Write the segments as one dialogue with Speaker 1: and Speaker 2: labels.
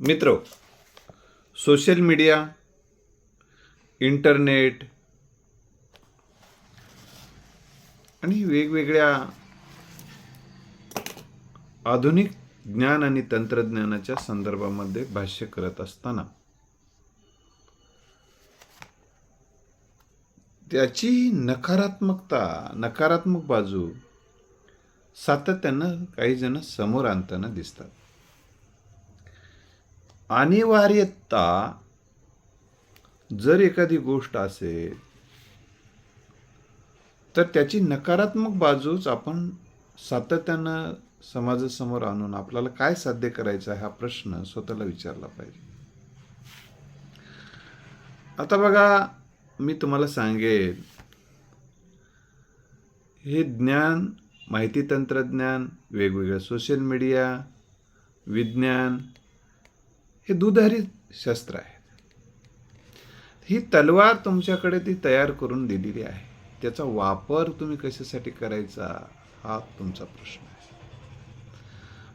Speaker 1: मित्र social media internet आणि वेगवेगळ्या आधुनिक ज्ञान आणि तंत्रज्ञानाच्या संदर्भामध्ये भाष्य करत असताना त्याची नकारात्मकता नकारात्मक बाजू सातत्यानं काही जण समोर आणताना दिसतात. अनिवार्यता जर एखादी गोष्ट असेल तर त्याची नकारात्मक बाजूच आपण सातत्यानं समाजासमोर आणून आपल्याला काय साध्य करायचं हा प्रश्न स्वतःला विचारला पाहिजे. आता बघा मी तुम्हाला सांगेन हे ज्ञान माहिती तंत्रज्ञान वेगवेगळं सोशल मीडिया विज्ञान हे दुधारी शस्त्र आहे ही तलवार तुमच्याकडे ती तयार करून दिलेली आहे. त्याचा वापर तुम्ही कशासाठी करायचा हा तुमचा प्रश्न आहे.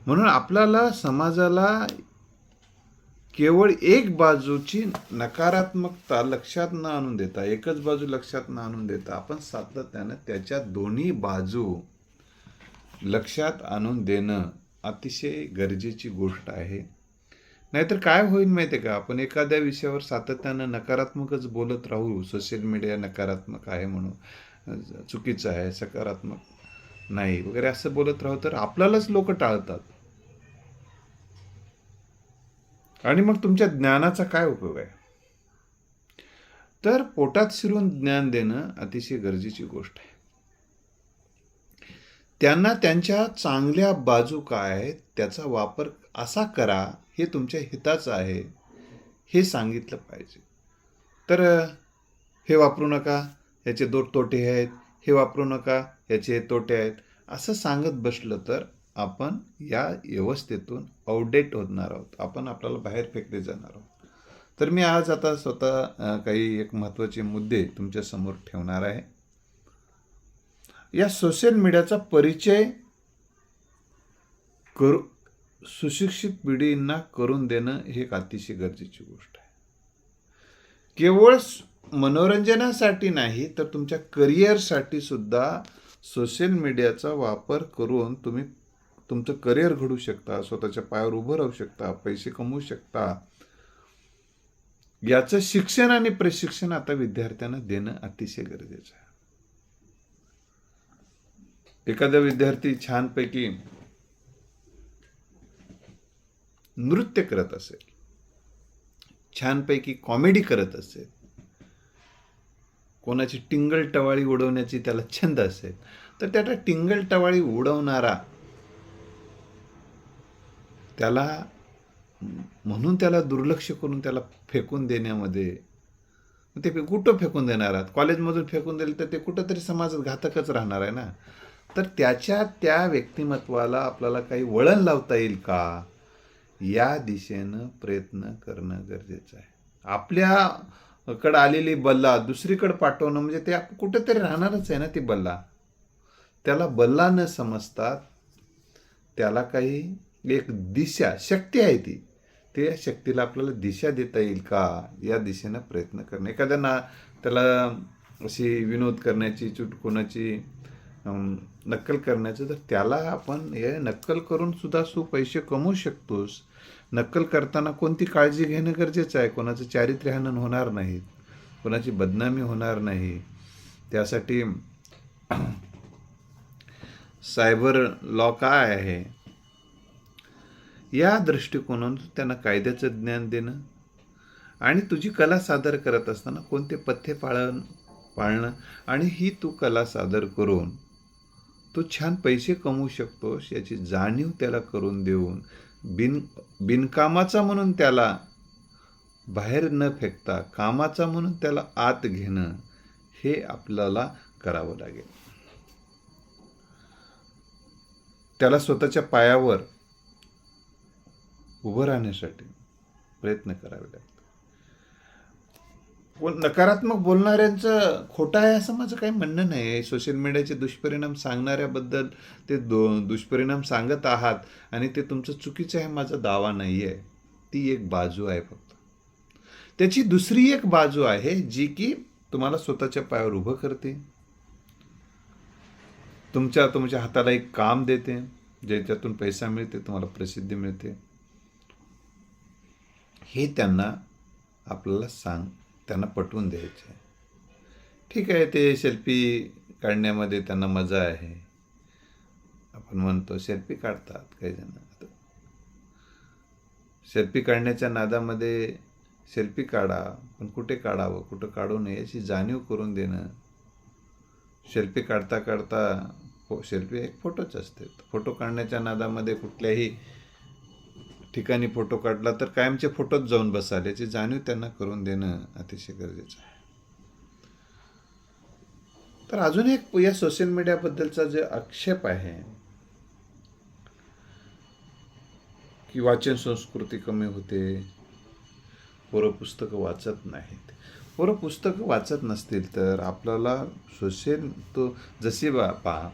Speaker 1: म्हणून आपल्याला समाजाला केवळ एक बाजूची नकारात्मकता लक्षात न आणून देता एकच बाजू लक्षात न आणून देता आपण सातत्यानं त्याच्या दोन्ही बाजू लक्षात आणून देणं अतिशय गरजेची गोष्ट आहे. नाहीतर काय होईल माहिती आहे का? आपण एखाद्या विषयावर सातत्यानं नकारात्मकच बोलत राहू. सोशल मीडिया नकारात्मक आहे म्हणून चुकीचं आहे सकारात्मक नाही वगैरे असं बोलत राहू तर आपल्यालाच लोक टाळतात. आणि मग तुमच्या ज्ञानाचा काय उपयोग आहे? तर पोटात शिरून ज्ञान देणं अतिशय गरजेची गोष्ट आहे. त्यांना त्यांच्या चांगल्या बाजू काय आहेत त्याचा वापर असा करा हे तुमच्या हिताचं आहे हे सांगितलं पाहिजे. तर हे वापरू नका याचे दोन तोटे आहेत हे वापरू नका याचे तोटे आहेत. असं सांगत बसलं तर आपण या व्यवस्थेतून आउटडेट होणार आहोत. आपण आपल्याला बाहेर फेकले जाणार आहोत. तर मी आज आता स्वतः काही एक महत्त्वाचे मुद्दे तुमच्यासमोर ठेवणार आहे. या सोशल मीडियाचा परिचय करू सुशिक्षित पिढींना करून देणं हे एक अतिशय गरजेची गोष्ट आहे. केवळ मनोरंजनासाठी नाही तर तुमच्या करिअरसाठी सुद्धा सोशल मीडियाचा वापर करून तुम्ही तुमचं करिअर घडू शकता स्वतःच्या पायावर उभं राहू शकता पैसे कमवू शकता. याचं शिक्षण आणि प्रशिक्षण आता विद्यार्थ्यांना देणं अतिशय गरजेचं आहे. एखादा विद्यार्थी छानपैकी नृत्य करत असेल छानपैकी कॉमेडी करत असेल कोणाची टिंगल टवाळी उडवण्याची त्याला छंद असेल तर त्याला टिंगल टवाळी उडवणारा त्याला म्हणून त्याला दुर्लक्ष करून त्याला फेकून देण्यामध्ये ते कुठं फेकून देणार आहात? कॉलेजमधून फेकून दिले तर ते कुठंतरी समाजात घातकच राहणार आहे ना? तर त्याच्या त्या व्यक्तिमत्वाला आपल्याला काही वळण लावता येईल का? या दिशेनं प्रयत्न करणं गरजेचं आहे. आपल्याकडं आलेली बल्ला दुसरीकडं पाठवणं म्हणजे ते कुठेतरी राहणारच आहे ना ती बल्ला. त्याला बल्ला न समजता त्याला काही एक दिशा शक्ती आहे ती. त्या शक्तीला आपल्याला दिशा देता येईल का? या दिशेनं प्रयत्न करणं. एखाद्या ना त्याला अशी विनोद करण्याची चुटकुणाची नक्कल करण्याचं तर त्याला आपण हे नक्कल करून सुद्धा सु पैसे कमवू शकतोस. नक्कल करताना कोणती काळजी घेणं गरजेचं आहे? कोणाचं चारित्र्यहनन होणार नाही. कोणाची बदनामी होणार नाही. त्यासाठी सायबर लॉ काय आहे? या दृष्टिकोनातून त्यांना कायद्याचं ज्ञान देणं आणि तुझी कला सादर करत असताना कोणते पथ्य पाळण पाळणं आणि ही तू कला सादर करून तो छान पैसे कमवू शकतोस याची जाणीव त्याला करून देऊन बिन बिनकामाचा म्हणून त्याला बाहेर न फेकता कामाचा म्हणून त्याला आत घेणं हे आपल्याला करावं लागेल. त्याला स्वतःच्या पायावर उभं राहण्यासाठी प्रयत्न करावे लागेल नकारात्मक बोलणाऱ्यांचं खोटं आहे असं माझं काही म्हणणं नाही आहे. सोशल मीडियाचे दुष्परिणाम सांगणाऱ्याबद्दल ते दो दुष्परिणाम सांगत आहात आणि ते तुमचं चुकीचं आहे माझा दावा नाही आहे. ती एक बाजू आहे फक्त. त्याची दुसरी एक बाजू आहे जी की तुम्हाला स्वतःच्या पायावर उभं करते. तुमच्या तुमच्या हाताला एक काम देते ज्याच्यातून पैसा मिळते तुम्हाला प्रसिद्धी मिळते. हे त्यांना आपल्याला सांग त्यांना पटवून द्यायचे. आहे ठीक आहे ते सेल्फी काढण्यामध्ये त्यांना मजा आहे. आपण म्हणतो सेल्फी काढतात काही जण. सेल्फी काढण्याच्या नादामध्ये सेल्फी काढा पण कुठे काढावं कुठं काढू नये याची जाणीव करून देणं. सेल्फी काढता काढता फो सेल्फी एक फोटोच असते. फोटो काढण्याच्या नादामध्ये कुठल्याही ठिकाणी फोटो काढला तर कायमचे फोटोच जाऊन बसाल. याची जाणीव त्यांना करून देणं अतिशय गरजेचं आहे. तर अजून एक या सोशल मीडियाबद्दलचा जे आक्षेप आहे की वाचन संस्कृती कमी होते पोरं पुस्तकं वाचत नाहीत. पोरं पुस्तकं वाचत नसतील तर आपल्याला सोशल तो जसे बा पहा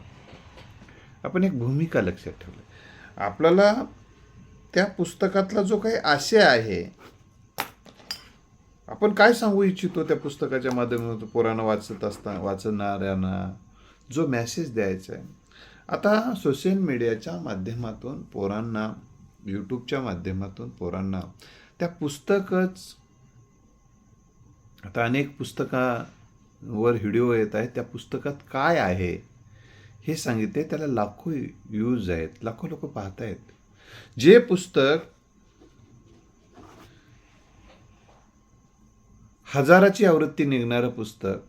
Speaker 1: आपण एक भूमिका लक्षात ठेवली. आपल्याला त्या पुस्तकातला जो काही आशय आहे आपण काय सांगू इच्छितो त्या पुस्तकाच्या माध्यमातून पोरांना वाचत असता वाचणाऱ्यांना जो मॅसेज द्यायचा आहे? आता सोशल मीडियाच्या माध्यमातून पोरांना यूट्यूबच्या माध्यमातून पोरांना त्या पुस्तकच आता अनेक पुस्तकावर व्हिडिओ येत आहेत त्या पुस्तकात काय आहे हे सांगितले त्याला लाखो व्ह्यूज आहेत लाखो लोक पाहत आहेत जे पुस्तक हजाराची आवृत्ती निघणारं पुस्तक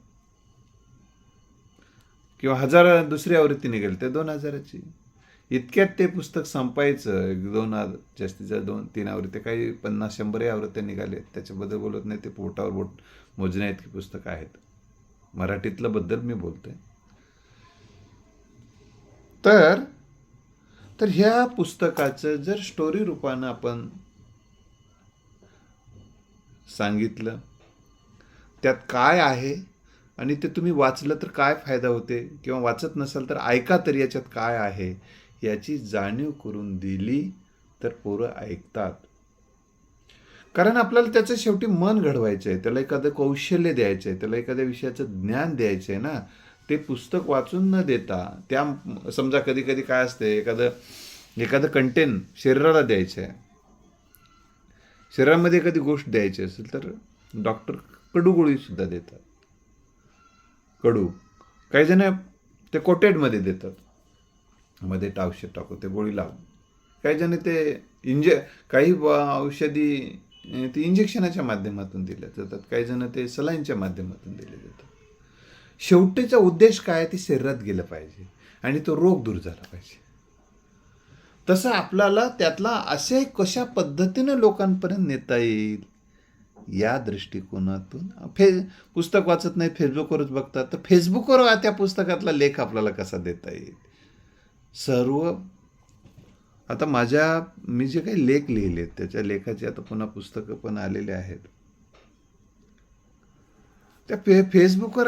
Speaker 1: किंवा हजार दुसरी आवृत्ती निघेल ते दोन हजाराची. इतक्यात ते पुस्तक संपायचं एक दोन हजार जास्त दोन तीन आवृत्त्या काही पन्नास शंभरही आवृत्त्या निघाले त्याच्याबद्दल बोलत नाही ते पोटावर बोट मोजण्या इतकी पुस्तकं आहेत. मराठीतलं बद्दल मी बोलतोय. तर तर ह्या पुस्तकाचं जर स्टोरी रूपानं आपण सांगितलं त्यात काय आहे आणि ते तुम्ही वाचलं तर काय फायदा होते किंवा वाचत नसाल तर ऐका तर याच्यात काय आहे याची जाणीव करून दिली तर पोरं ऐकतात. कारण आपल्याला त्याचं शेवटी मन घडवायचं आहे त्याला एखादं कौशल्य द्यायचं आहे त्याला एखाद्या विषयाचं ज्ञान द्यायचं आहे ना ते पुस्तक वाचून न देता त्या समजा कधी कधी काय असते एखादं एखादं कंटेन शरीराला द्यायचं आहे. शरीरामध्ये एखादी गोष्ट द्यायची असेल तर डॉक्टर कडू गोळीसुद्धा देतात. कडू. काही जण ते कोटेडमध्ये देतात. मध्ये औषध टाकू ते गोळी लावून. काही जण ते इंजे काही औषधी ते इंजेक्शनाच्या माध्यमातून दिल्या जातात. काही जण ते सलाईनच्या माध्यमातून दिले जातात. शेवटीचा उद्देश काय आहे? ते शरीरात गेलं पाहिजे आणि तो रोग दूर झाला पाहिजे. तसं आपल्याला त्यातला असे कशा पद्धतीनं लोकांपर्यंत नेता येईल? या दृष्टिकोनातून. फे पुस्तक वाचत नाही फेसबुकवरच बघतात. तर फेसबुकवर त्या पुस्तकातला लेख आपल्याला कसा देता येईल? सर्व आता माझ्या मी जे काही लेख लिहिले त्याच्या लेखाचे आता पुन्हा पुस्तकं पण आलेले आहेत. त्या फे फेसबुकवर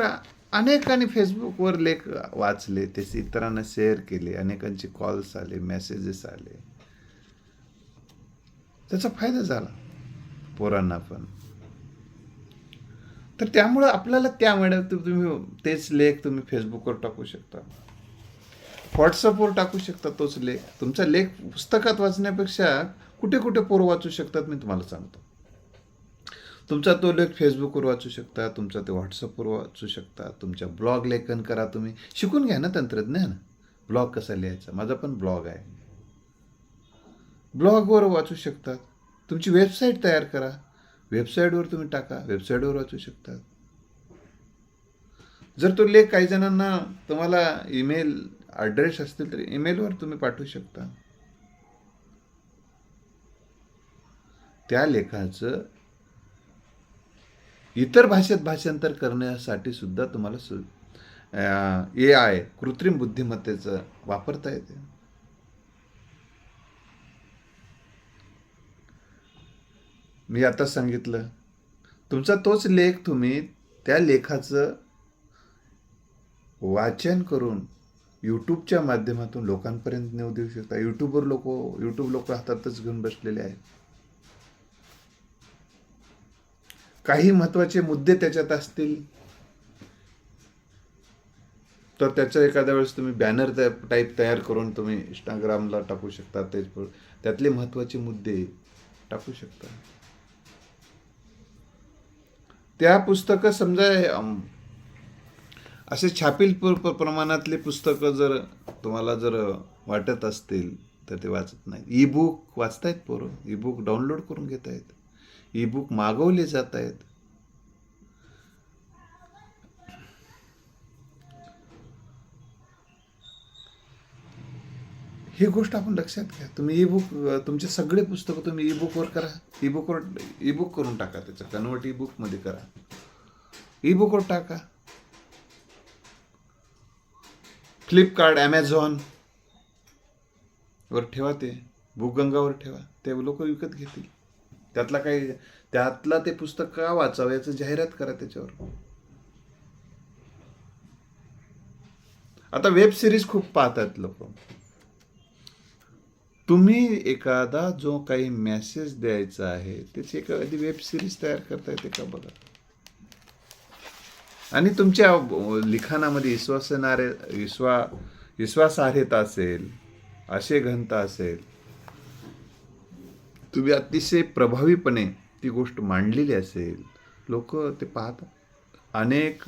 Speaker 1: अनेकांनी फेसबुकवर लेख वाचले ते इतरांना शेअर केले अनेकांचे कॉल्स आले मेसेजेस आले. त्याचा फायदा झाला पोरांना पण. तर त्यामुळं आपल्याला त्या मॅडम तुम्ही तेच लेख तुम्ही फेसबुकवर टाकू शकता. व्हॉट्सअपवर टाकू शकता तोच लेख. तुमचा लेख पुस्तकात वाचण्यापेक्षा कुठे कुठे पोरं वाचू शकतात मी तुम्हाला सांगतो. तुमचा तो लेख फेसबुकवर वाचू शकता तुमचा ते व्हॉट्सअपवर वाचू शकता तुमच्या ब्लॉग लेखन करा तुम्ही. शिकून घ्या ना तंत्रज्ञान. ब्लॉग कसा लिहायचा? माझा पण ब्लॉग आहे. ब्लॉगवर वाचू शकतात तुमची वेबसाईट तयार करा. वेबसाईटवर तुम्ही टाका. वेबसाईटवर वाचू शकतात जर तो लेख काही जणांना तुम्हाला ईमेल ॲड्रेस असतील तर ईमेलवर तुम्ही पाठवू शकता. त्या लेखाचं इतर भाषेत भाषांतर करण्यासाठी सुद्धा तुम्हाला सु ए आय कृत्रिम बुद्धिमत्तेचं वापरता येते. मी आता सांगितलं. तुमचा तोच लेख तुम्ही त्या लेखाचं वाचन करून यूट्यूबच्या माध्यमातून लोकांपर्यंत नेऊ देऊ शकता. यूट्यूबवर लोक यूट्यूब लोक हातातच घेऊन बसलेले आहेत. काही महत्त्वाचे मुद्दे त्याच्यात असतील तर त्याचं एखाद्या वेळेस तुम्ही बॅनर टाईप तयार करून तुम्ही इंस्टाग्रामला टाकू शकता ते त्यातले महत्त्वाचे मुद्दे टाकू शकता. त्या पुस्तकं समजा असे छापील प्रमाणातले पुस्तकं जर तुम्हाला जर वाटत असतील तर ते वाचत नाही. ई बुक वाचतायत पोरं. ई बुक डाउनलोड करून घेता आहेत ई बुक मागवले जात आहेत ही गोष्ट आपण लक्षात घ्या. तुम्ही ई बुक तुमचे सगळे पुस्तकं तुम्ही ई बुकवर करा. ई बुकवर ई बुक करून टाका त्याचं. कन्वर्ट ई बुकमध्ये करा. ई बुकवर टाका. फ्लिपकार्ट ॲमेझॉन वर ठेवा ते. बुकगंगावर ठेवा. ते लोक विकत घेतील. त्यातला काही त्यातला ते पुस्तक का वाचावं याचं जाहिरात करा त्याच्यावर. आता वेब सिरीज खूप पाहतात लोक. तुम्ही एखादा जो काही मेसेज द्यायचा आहे त्याची एखादी वेब सिरीज तयार करता येते का बघा? आणि तुमच्या लिखाणामध्ये विश्वासणारे विश्वा विश्वासार्हता असेल असे घनता असेल तुम्ही अतिशय प्रभावीपणे ती गोष्ट मांडलेली असेल लोक ते पाहतात. अनेक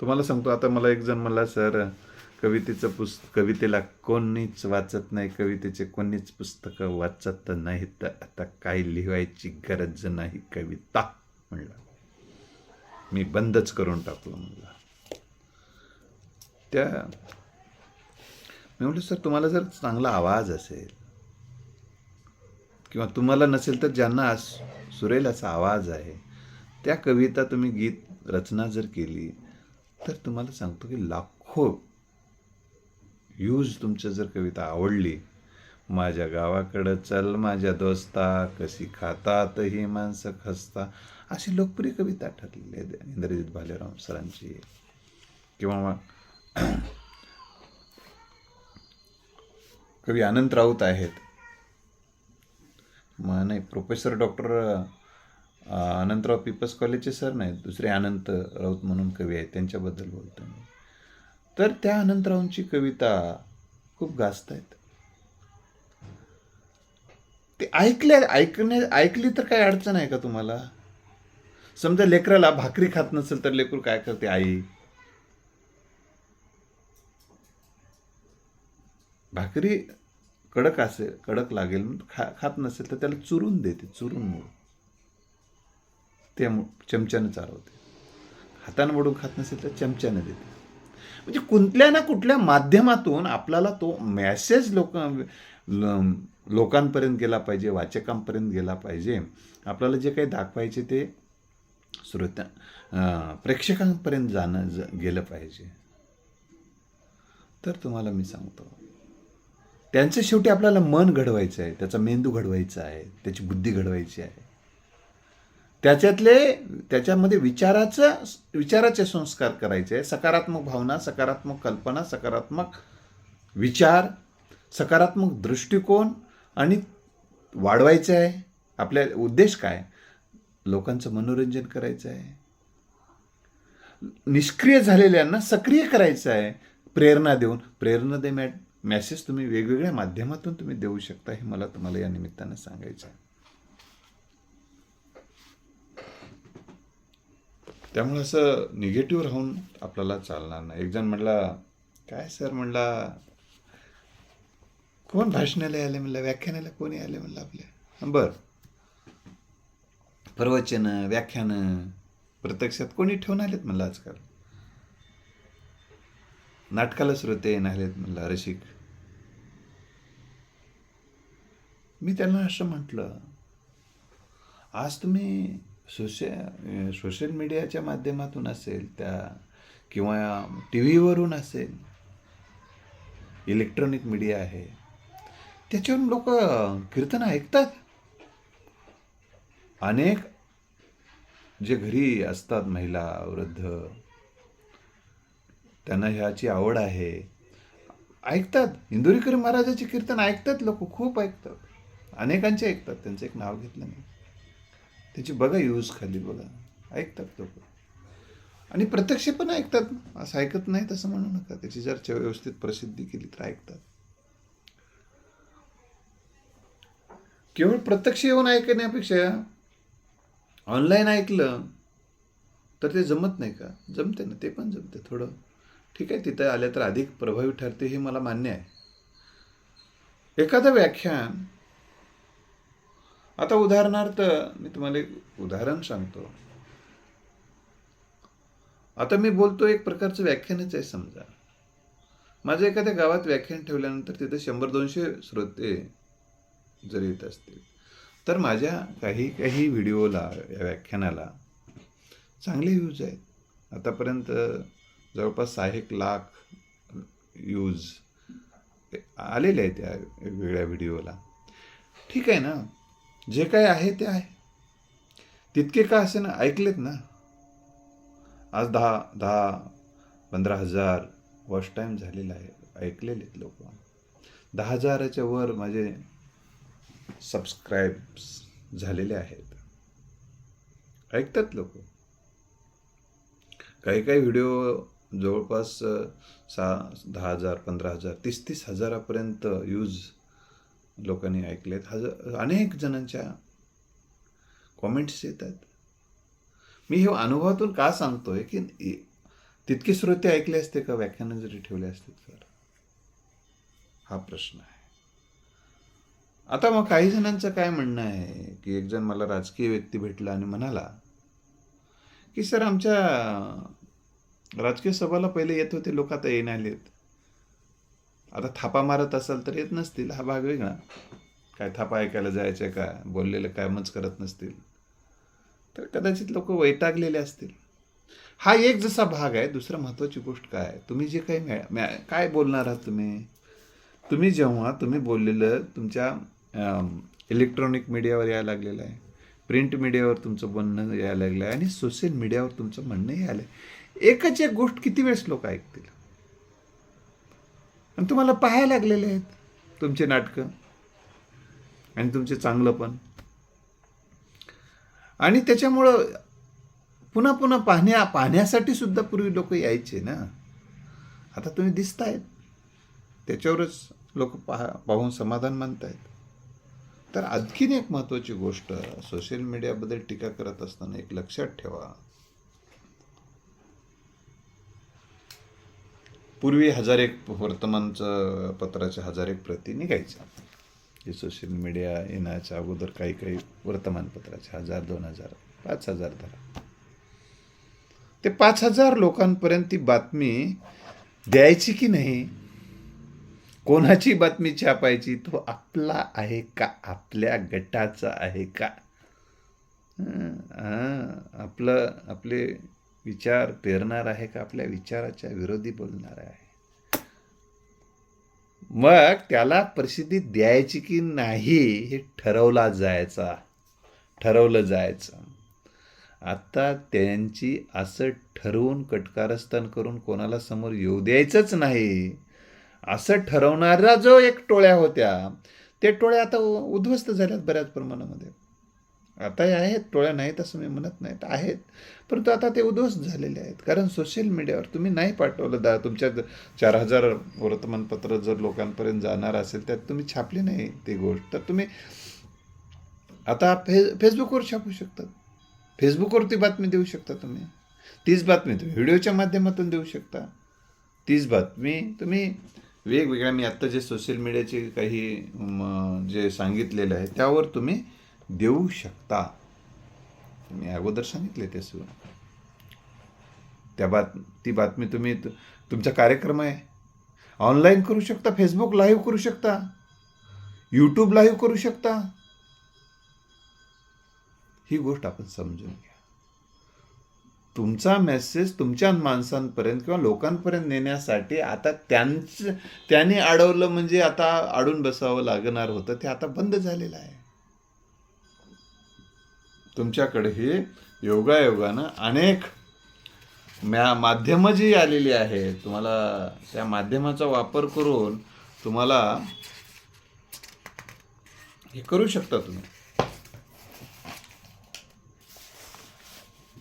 Speaker 1: तुम्हाला सांगतो आता मला एक जण म्हणला सर कवितेचं पुस्त कवितेला कोणीच वाचत नाही कवितेचे कोणीच पुस्तकं वाचत नाहीत तर आता काय लिहायची गरज नाही कविता म्हणला. मी बंदच करून टाकलो म्हणला. त्या मी म्हटलं सर तुम्हाला जर चांगला आवाज असेल किंवा तुम्हाला नसेल तर ज्यांना सुरेल असा आवाज आहे त्या कविता तुम्ही गीत रचना जर केली तर तुम्हाला सांगतो की लाखो यूज तुमचं जर कविता आवडली माझ्या गावाकडं चल माझ्या दोस्ता कशी खातात ही माणसं खसता अशी लोकप्रिय कविता ठरलेली आहे इंद्रजित भालेराव सरांची. किंवा मग कवी अनंत राऊत आहेत मग नाही प्रोफेसर डॉक्टर अनंतराव पिपस कॉलेजचे सर नाहीत. दुसरे अनंत राऊत म्हणून कवी आहेत. त्यांच्याबद्दल बोलतो मी. तर त्या अनंतरावांची कविता खूप गाजत आहेत ते ऐकल्या ऐकणे ऐकली तर काही अडचण आहे का तुम्हाला? समजा लेकराला भाकरी खात नसेल तर लेकरू काय करते आई? भाकरी कडक असेल कडक लागेल खा खात नसेल तर त्याला चुरून देते चुरून मूळ ते चमच्यानं चालवते हातानं मोडून खात नसेल तर चमच्यानं देते. म्हणजे कुठल्या ना कुठल्या माध्यमातून आपल्याला तो मॅसेज लोक लोकांपर्यंत गेला पाहिजे वाचकांपर्यंत गेला पाहिजे. आपल्याला जे काही दाखवायचे ते श्रोत्या प्रेक्षकांपर्यंत जाणं ज गेलं पाहिजे. तर तुम्हाला मी सांगतो. त्यांचं शेवटी आपल्याला मन घडवायचं आहे त्याचा मेंदू घडवायचा आहे त्याची बुद्धी घडवायची आहे. त्याच्यातले त्याच्यामध्ये विचाराचं विचाराचे संस्कार करायचे. सकारात्मक भावना सकारात्मक कल्पना सकारात्मक विचार सकारात्मक दृष्टिकोन आणि वाढवायचे आहे. आपल्या उद्देश काय? लोकांचं मनोरंजन करायचं आहे. निष्क्रिय झालेल्यांना सक्रिय करायचं आहे. प्रेरणा देऊन प्रेरणा दे मॅट मेसेज तुम्ही वेगवेगळ्या माध्यमातून तुम्ही देऊ शकता हे मला तुम्हाला या निमित्तानं सांगायचं आहे. त्यामुळे असं निगेटिव्ह राहून आपल्याला चालणार नाही. एक जण म्हणला काय सर? म्हणला कोण भाषणाला आले म्हणलं व्याख्यानाला कोणी आले म्हणलं आपल्या. बरं. प्रवचनं व्याख्यानं प्रत्यक्षात कोणी ठेवून आलेत? म्हणलं आजकाल. नाटकाला श्रोते येऊन आलेत म्हणलं रसिक मी त्यांना असं म्हटलं आज तुम्ही सोशल सोशल मीडियाच्या माध्यमातून असेल त्या किंवा टी व्हीवरून असेल इलेक्ट्रॉनिक मीडिया आहे त्याच्यावरून लोक कीर्तन ऐकतात? अनेक जे घरी असतात महिला वृद्ध त्यांना ह्याची आवड आहे. ऐकतात. इंदुरीकर महाराजाचे कीर्तन ऐकतात लोक खूप ऐकतात. अनेकांचे ऐकतात त्यांचं एक नाव घेतलं नाही. त्याची बघा यूज खाली बघा ऐकतात लोक. आणि प्रत्यक्ष पण ऐकतात. असं ऐकत नाही तसं म्हणू नका. त्याची जर व्यवस्थित प्रसिद्धी केली तर ऐकतात. केवळ प्रत्यक्ष येऊन ऐकण्यापेक्षा ऑनलाईन ऐकलं तर ते जमत नाही का? जमते ना ते पण जमते थोडं. ठीक आहे तिथं आल्या तर अधिक प्रभावी ठरते हे मला मान्य आहे. एखादं व्याख्यान आता उदाहरणार्थ मी तुम्हाला एक उदाहरण सांगतो. आता मी बोलतो एक प्रकारचं व्याख्यानच आहे समजा. माझं एखाद्या गावात व्याख्यान ठेवल्यानंतर तिथे शंभर दोनशे श्रोते जर येत असतील तर माझ्या काही काही व्हिडिओला या व्याख्यानाला चांगले व्ह्यूज आहेत. आतापर्यंत जवळपास सहा एक लाख व्ह्यूज आलेले आहेत त्या वेगळ्या व्हिडिओला. ठीक आहे ना? जे काय आहे ते आहे. तितके का असे ना ऐकलेत ना? आज दहा दहा पंधरा हजार वॉश टाईम झालेला आहे. ऐकलेले आहेत लोक. दहा हजाराच्या वर माझे सबस्क्राईब्स झालेले आहेत. ऐकतात लोक. काही काही व्हिडिओ जवळपास सहा दहा हजार पंधरा हजार तीस तीस हजारापर्यंत यूज लोकांनी ऐकलेत. हज अनेक जणांच्या कॉमेंट्स येतात. मी हे अनुभवातून का सांगतोय की तितके श्रोते ऐकले असते का? व्याख्यानं जरी ठेवले असते तर. हा प्रश्न आहे. आता मग काही जणांचं काय म्हणणं आहे की एक जण मला राजकीय व्यक्ती भेटला आणि म्हणाला की सर आमच्या राजकीय सभाला पहिले येत होते लोक आता येणे आलेत आता थापा मारत असाल तर येत नसतील हा भाग वेगळा. काय थापा ऐकायला जायचे का? बोललेलं कामच करत नसतील. तर कदाचित लोक वैतागलेले असतील. हा एक जसा भाग आहे दुसरा महत्त्वाची गोष्ट काय? तुम्ही जे काही मॅ- मॅ- काय बोलणार आहात तुम्ही? तुम्ही जेव्हा तुम्ही बोललेलं तुमच्या इलेक्ट्रॉनिक मीडियावर यायला लागलेलं आहे. प्रिंट मीडियावर तुमचं बोलणं यायला लागलं आहे आणि सोशल मीडियावर तुमचं म्हणणं यायला आहे एकच एक गोष्ट किती वेळेस लोक ऐकतील? आणि तुम्हाला पाहायला लागलेले आहेत तुमचे नाटकं. आणि तुमचे चांगलं पण. आणि त्याच्यामुळं पुन्हा पुन्हा पाहण्या पाहण्यासाठी सुद्धा पूर्वी लोक यायचे ना. आता तुम्ही दिसतायत. त्याच्यावरच लोक पाहा पाहून समाधान मानतायत. तर आणखीन एक महत्त्वाची गोष्ट सोशल मीडियाबद्दल टीका करत असताना एक लक्षात ठेवा. पूर्वी हजार एक वर्तमानचं पत्राच्या हजार एक प्रती निघायच्या जे सोशल मीडिया येण्याच्या अगोदर काही काही वर्तमानपत्राचे हजार दोन हजार पाच हजार धरा ते पाच हजार लोकांपर्यंत ती बातमी द्यायची की नाही? कोणाची बातमी छापायची? तो आपला आहे का? आपल्या गटाचा आहे का? आपलं आपले विचार पेरणार आहे का? आपल्या विचाराच्या विरोधी बोलणार आहे. मग त्याला प्रसिद्धी द्यायची की नाही हे ठरवला जायचा. ठरवलं जायचं. आता त्यांची असं ठरवून कटकारस्थान करून कोणाला समोर येऊ द्यायचंच नाही. असं ठरवणारा जो एक टोळ्या होत्या ते टोळ्या आता उद्ध्वस्त झाल्यात बऱ्याच प्रमाणामध्ये. आताही आहेत टोळ्या नाहीत असं मी म्हणत नाहीत आहेत. परंतु आता ते उद्ध्वस्त झालेले आहेत. कारण सोशल मीडियावर तुम्ही नाही पाठवलं दा तुमच्या चार हजार वर्तमानपत्र जर लोकांपर्यंत जाणार असेल त्यात तुम्ही छापली नाही ती गोष्ट. तर तुम्ही आता फे फेसबुकवर छापू शकतात. फेसबुकवरती बातमी देऊ शकता तुम्ही. तीच बातमी तुम्ही व्हिडिओच्या माध्यमातून देऊ शकता. तीच बातमी तुम्ही वेगवेगळ्या मी आत्ता जे सोशल मीडियाचे काही जे सांगितलेलं आहे त्यावर तुम्ही देऊ शकता. मी अगोदर सांगितले ते सुद्धा त्या बात ती बातमी तुम्ही तुमचा कार्यक्रम आहे. ऑनलाईन करू शकता फेसबुक लाईव्ह करू शकता. यूट्यूब लाईव्ह करू शकता. ही गोष्ट आपण समजून घ्या. तुमचा मेसेज तुमच्या माणसांपर्यंत किंवा लोकांपर्यंत नेण्यासाठी आता त्यांचं त्यांनी अडवलं म्हणजे आता अडून बसावं लागणार होतं ते आता बंद झालेलं आहे. तुमच्याकडेही योगायोगानं अनेक म्या माध्यमं जी आलेली आहेत तुम्हाला त्या माध्यमाचा वापर करून तुम्हाला हे करू शकता तुम्ही.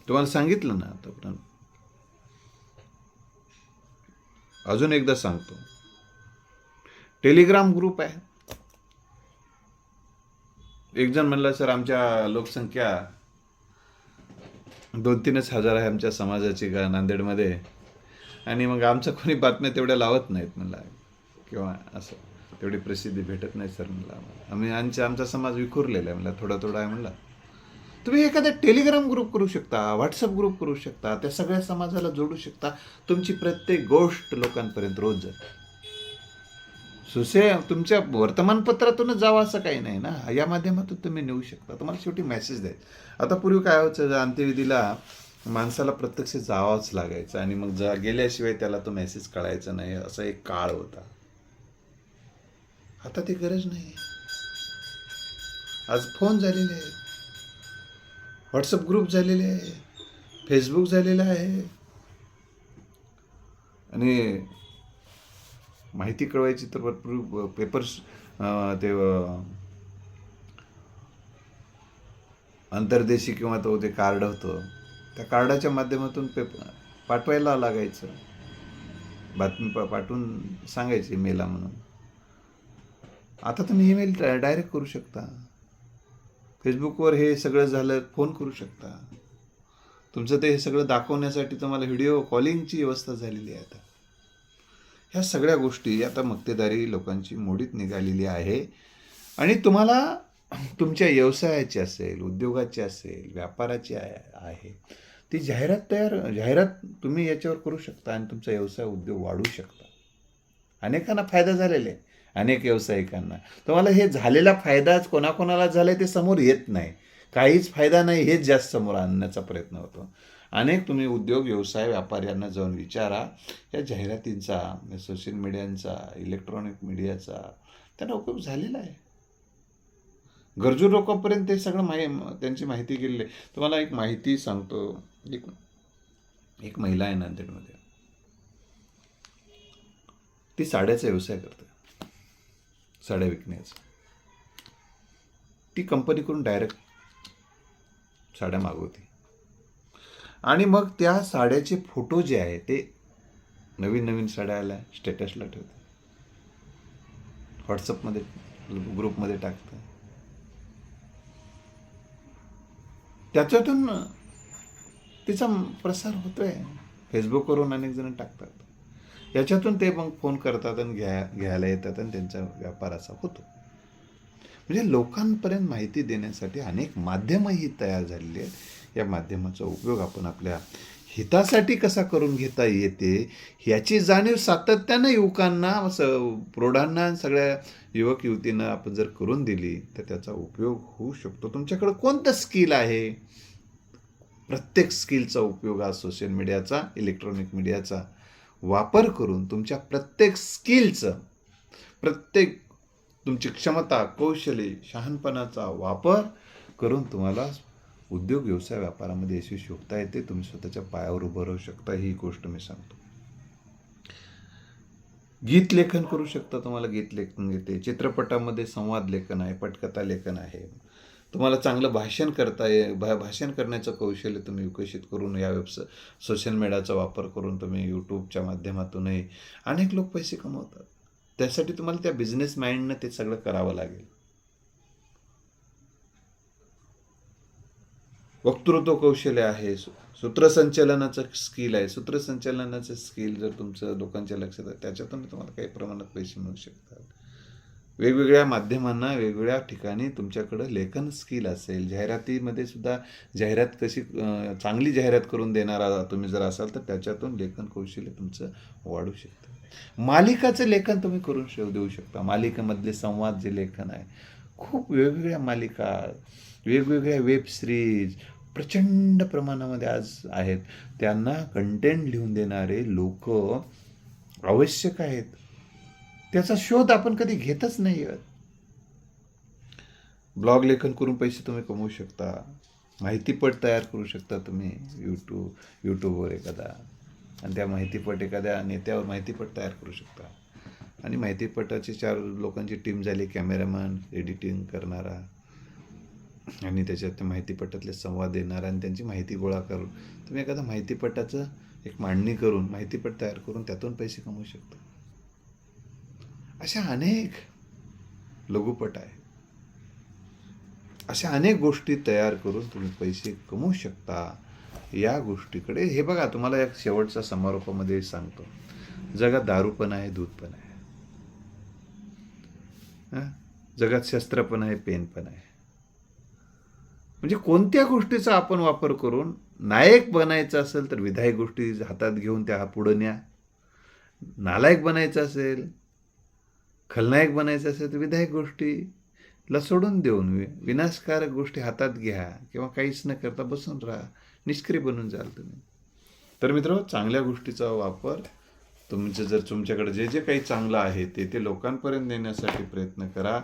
Speaker 1: तुम्हाला सांगितलं ना आता अजून एकदा सांगतो. टेलिग्राम ग्रुप आहे. एक जण म्हणलं सर आमच्या लोकसंख्या दोन तीनच हजार आहे आमच्या समाजाची का नांदेडमध्ये? आणि मग आमचं कोणी बातम्या तेवढ्या लावत नाहीत म्हणला. किंवा असं तेवढी प्रसिद्धी भेटत नाही सर म्हणला. आम्ही आमचा आमचा समाज विखुरलेला आहे म्हणला. थोडा थोडा आहे म्हणला. तुम्ही एखादा टेलिग्राम ग्रुप करू शकता व्हॉट्सअप ग्रुप करू शकता त्या सगळ्या समाजाला जोडू शकता. तुमची प्रत्येक गोष्ट लोकांपर्यंत रोज जाते. सुसे तुमच्या वर्तमानपत्रातूनच जावं असं काही नाही ना? या माध्यमातून तुम्ही नेऊ शकता. तुम्हाला शेवटी मेसेज द्यायचा. आता पूर्वी काय व्हायचं? अंत्यविधीला माणसाला प्रत्यक्ष जावाच लागायचं आणि मग जा गेल्याशिवाय त्याला तो मेसेज कळायचा नाही असा एक काळ होता. आता ती गरज नाही. आज फोन झालेले आहेत. व्हॉट्सअप ग्रुप झालेले आहे. फेसबुक झालेलं आहे. आणि माहिती कळवायची तर भरपूर पेपर्स ते अंतर्देशी किंवा तो ते कार्ड होतं. त्या कार्डाच्या माध्यमातून पेप पाठवायला लागायचं. बातमी पा पाठवून सांगायची मेला म्हणून. आता तुम्ही ईमेल डायरेक्ट करू शकता. फेसबुकवर हे सगळं झालं फोन करू शकता. तुमचं ते हे सगळं दाखवण्यासाठी तुम्हाला व्हिडिओ कॉलिंगची व्यवस्था झालेली आहे आता. ह्या सगळ्या गोष्टी आता मक्तेदारी लोकांची मोडीत निघालेली आहे. आणि तुम्हाला तुमच्या व्यवसायाची असेल उद्योगाची असेल व्यापाराची आहे ती जाहिरात तयार जाहिरात तुम्ही याच्यावर करू शकता आणि तुमचा व्यवसाय उद्योग वाढू शकता. अनेकांना फायदा झालेला आहे अनेक व्यावसायिकांना. तुम्हाला हे झालेला फायदाच कोणाकोणाला झालाय ते समोर येत नाही. काहीच फायदा नाही हेच जास्त समोर आणण्याचा प्रयत्न होतो. अनेक तुम्ही उद्योग व्यवसाय व्यापाऱ्यांना जाऊन विचारा. या जाहिरातींचा सोशल मीडियांचा इलेक्ट्रॉनिक मीडियाचा त्यांना उपयोग झालेला आहे. गरजू लोकांपर्यंत ते सगळं माहि त्यांची माहिती गेलेली आहे. तुम्हाला एक माहिती सांगतो. एक एक महिला आहे नांदेडमध्ये. ती साड्याचा व्यवसाय करते. साड्या विकण्याचा. ती कंपनीकडून डायरेक्ट साड्या मागवते. आणि मग त्या साड्याचे फोटो जे आहे ते नवीन नवीन साड्या आल्या स्टेटसला ठेवतात. व्हॉट्सअपमध्ये ग्रुपमध्ये टाकतं त्याच्यातून तिचा प्रसार होतोय. फेसबुकवरून अनेक जण टाकतात. याच्यातून ते मग फोन करतात आणि घ्या घ्यायला येतात आणि त्यांचा व्यापार असा होतो. म्हणजे लोकांपर्यंत माहिती देण्यासाठी अनेक माध्यमही तयार झालेली आहेत. या माध्यमाचा उपयोग आपण आपल्या हितासाठी कसा करून घेता येते ह्याची जाणीव सातत्यानं युवकांना स प्रौढांना सगळ्या युवक युवतींना आपण जर करून दिली तर त्याचा उपयोग होऊ शकतो. तुमच्याकडं कोणतं स्किल आहे? प्रत्येक स्किलचा उपयोग हा सोशल मीडियाचा इलेक्ट्रॉनिक मीडियाचा वापर करून तुमच्या प्रत्येक स्किलचं प्रत्येक तुमची क्षमता कौशल्य शहाणपणाचा वापर करून तुम्हाला उद्योग व्यवसाय व्यापारामध्ये यशस्वी होता येते. तुम्ही स्वतःच्या पायावर उभं राहू शकता ही गोष्ट मी सांगतो. गीत लेखन करू शकता तुम्हाला. गीत लेखन येते. चित्रपटामध्ये संवाद लेखन आहे पटकथा लेखन आहे. तुम्हाला चांगलं भाषण करता ये भा भाषण करण्याचं कौशल्य तुम्ही विकसित करून या वेबस सोशल मीडियाचा वापर करून तुम्ही यूट्यूबच्या माध्यमातूनही अनेक लोक पैसे कमवतात. त्यासाठी तुम्हाला त्या बिझनेस माइंडनं ते सगळं करावं लागेल. वक्तृत्व कौशल्य आहे. सूत्रसंचलनाचं स्किल आहे. सूत्रसंचलनाचं स्किल जर तुमचं लोकांच्या लक्षात आहे त्याच्यातून तुम्हाला काही प्रमाणात पैसे मिळू शकतात. वेगवेगळ्या माध्यमांना वेगवेगळ्या ठिकाणी तुमच्याकडं लेखन स्किल असेल. जाहिरातीमध्ये सुद्धा जाहिरात कशी चांगली जाहिरात करून देणारा तुम्ही जर असाल तर त्याच्यातून लेखन कौशल्य तुमचं वाढू शकतं. मालिकाचं लेखन तुम्ही करून शो देऊ शकता. मालिकेमधले संवाद जे लेखन आहे खूप वेगवेगळ्या मालिका वेगवेगळ्या वेब सिरीज प्रचंड प्रमाणामध्ये आज आहेत. त्यांना कंटेंट लिहून देणारे लोक आवश्यक आहेत. त्याचा शोध आपण कधी घेतच नाही आहोत ब्लॉग लेखन करून पैसे तुम्ही कमवू शकता. माहितीपट तयार करू शकता तुम्ही यूट्यूब यूट्यूबवर एखादा. आणि त्या माहितीपट एखाद्या नेत्यावर माहितीपट तयार करू शकता. आणि माहितीपटाची चार लोकांची टीम झाली कॅमेरामॅन एडिटिंग करणारा. आणि त्याच्यात त्या माहितीपटातले संवाद देणार आणि त्यांची माहिती गोळा करून तुम्ही एखादा माहितीपटाचं एक मांडणी करून माहितीपट तयार करून त्यातून पैसे कमवू शकता. अशा अनेक लघुपट आहे अशा अनेक गोष्टी तयार करून तुम्ही पैसे कमवू शकता. या गोष्टीकडे हे बघा तुम्हाला एक शेवटच्या समारोपामध्ये सांगतो. जगात दारू पण आहे दूध पण आहे. जगात शस्त्र पण आहे पेन पण आहे. म्हणजे कोणत्या गोष्टीचा आपण वापर करून नायक बनायचं असेल तर विधायक गोष्टी हातात घेऊन त्या पुढं न्या. नालायक बनायचं असेल खलनायक बनायचं असेल तर विधायक गोष्टीला सोडून देऊन विनाशकारक गोष्टी हातात घ्या किंवा काहीच न करता बसून राहा निष्क्रिय बनून जाल तुम्ही. तर मित्र चांगल्या गोष्टीचा वापर तुमचं जर तुमच्याकडे जे जे काही चांगलं आहे ते ते लोकांपर्यंत नेण्यासाठी प्रयत्न करा.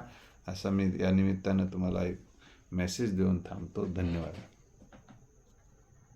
Speaker 1: असा मी या निमित्तानं तुम्हाला एक मेसेज देऊन थांबतो. धन्यवाद.